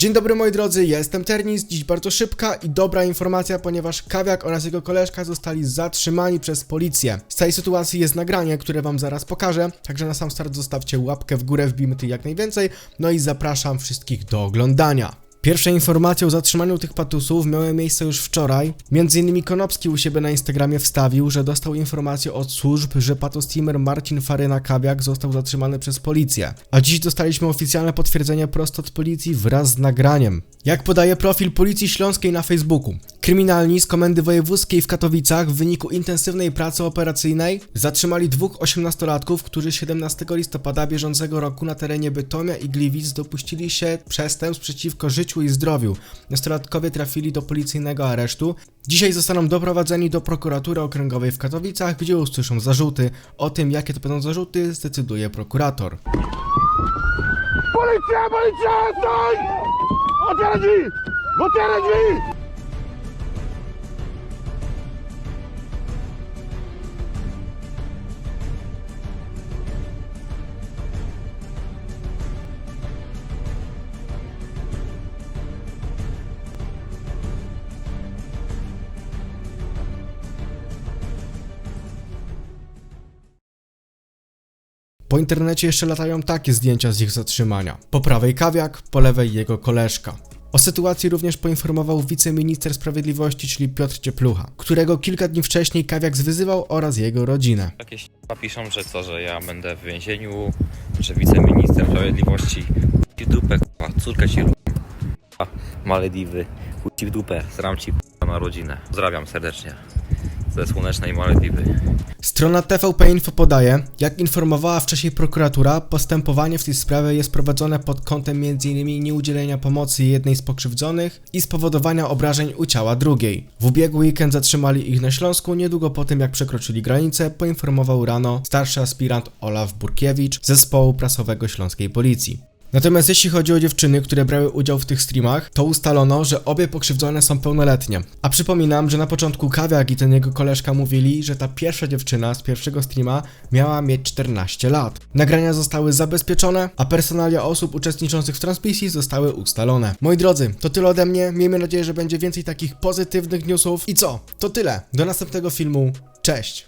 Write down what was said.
Dzień dobry moi drodzy, jestem Ternis, dziś bardzo szybka i dobra informacja, ponieważ Kawiak oraz jego koleżka zostali zatrzymani przez policję. Z całej sytuacji jest nagranie, które wam zaraz pokażę, także na sam start zostawcie łapkę w górę, wbijmy ty jak najwięcej, no i zapraszam wszystkich do oglądania. Pierwsze informacje o zatrzymaniu tych patusów miały miejsce już wczoraj. Między innymi Konopski u siebie na Instagramie wstawił, że dostał informację od służb, że patosteamer Marcin Faryna-Kawiak został zatrzymany przez policję. A dziś dostaliśmy oficjalne potwierdzenie prosto od policji wraz z nagraniem. Jak podaje profil Policji Śląskiej na Facebooku, kryminalni z Komendy Wojewódzkiej w Katowicach w wyniku intensywnej pracy operacyjnej zatrzymali dwóch osiemnastolatków, którzy 17 listopada bieżącego roku na terenie Bytomia i Gliwic dopuścili się przestępstw przeciwko życiu i zdrowiu. Nastolatkowie trafili do policyjnego aresztu. Dzisiaj zostaną doprowadzeni do prokuratury okręgowej w Katowicach, gdzie usłyszą zarzuty. O tym, jakie to będą zarzuty, zdecyduje prokurator. Policja, policja, stój! Vou tirar de ir! Vou tirar! Po internecie jeszcze latają takie zdjęcia z ich zatrzymania. Po prawej kawiak, po lewej jego koleżka. O sytuacji również poinformował wiceminister sprawiedliwości, czyli Piotr Cieplucha, którego kilka dni wcześniej kawiak zwyzywał oraz jego rodzinę. Jakieś piszą, że co, że ja będę w więzieniu, że wiceminister sprawiedliwości ci w dupę, córkę ci k***a, Malediwy, chuj ci w dupę, zram ci na rodzinę. Pozdrawiam serdecznie ze słonecznej Malediwy. Strona TVP Info podaje, jak informowała wcześniej prokuratura, postępowanie w tej sprawie jest prowadzone pod kątem m.in. nieudzielenia pomocy jednej z pokrzywdzonych i spowodowania obrażeń u ciała drugiej. W ubiegły weekend zatrzymali ich na Śląsku, niedługo po tym jak przekroczyli granicę, poinformował rano starszy aspirant Olaf Burkiewicz z zespołu prasowego śląskiej policji. Natomiast jeśli chodzi o dziewczyny, które brały udział w tych streamach, to ustalono, że obie pokrzywdzone są pełnoletnie. A przypominam, że na początku Kawiak i ten jego koleżka mówili, że ta pierwsza dziewczyna z pierwszego streama miała mieć 14 lat. Nagrania zostały zabezpieczone, a personalia osób uczestniczących w transmisji zostały ustalone. Moi drodzy, to tyle ode mnie. Miejmy nadzieję, że będzie więcej takich pozytywnych newsów. I co? To tyle. Do następnego filmu. Cześć!